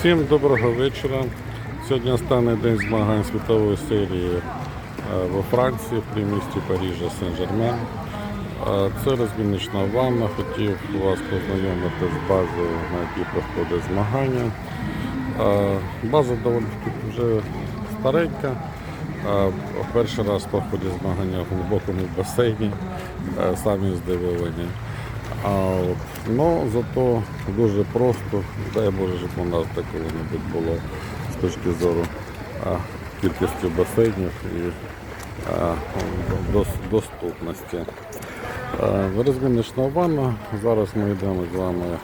Всім доброго вечора. Сьогодні останній день змагань світової серії е, во Франції при місті Парижа Сен-Жермен. Е, Це розміннична ванна. Хотів вас познайомити з базою, на якій проходять змагання. Е, База доволі вже старенька. Перший раз проходять змагання в глибокому басейні, самі здивовані. А от, ну, зато дуже просто, дай Боже, щоб у нас так коли-небудь було з точки зору а, кількості басейнів і а, дос- доступності. Розміночна ванна. Зараз ми йдемо з вами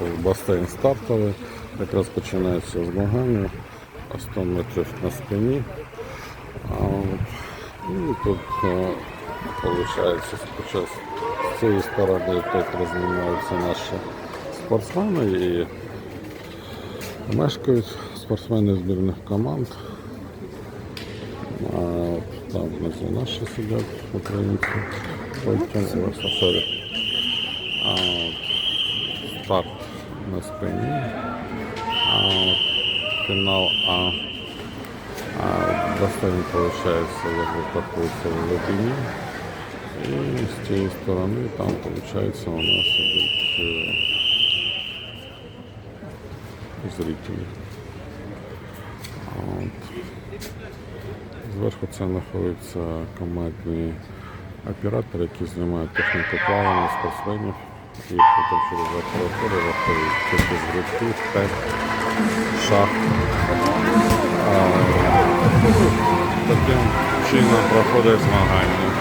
в басейн стартовий. Якраз починається змагання 100 метрів на спині. А, і тут виходить спочатку з цієї сторони тут розмінаються наші спортсмени і мешкають спортсмени збірних команд. А там внизу наші сидять українці. Потім. А, старт на спині. А, фінал А. А басейн, получается, якби проходится в глибині. І з цієї сторони там, получается, у нас ідуть е, зрителі. Зверху це знаходиться командний оператор, який знімає техніку плавання спортсменів. І потім через апаратуру виходить через грибки, пек, шах. Таким чином проходить змагання.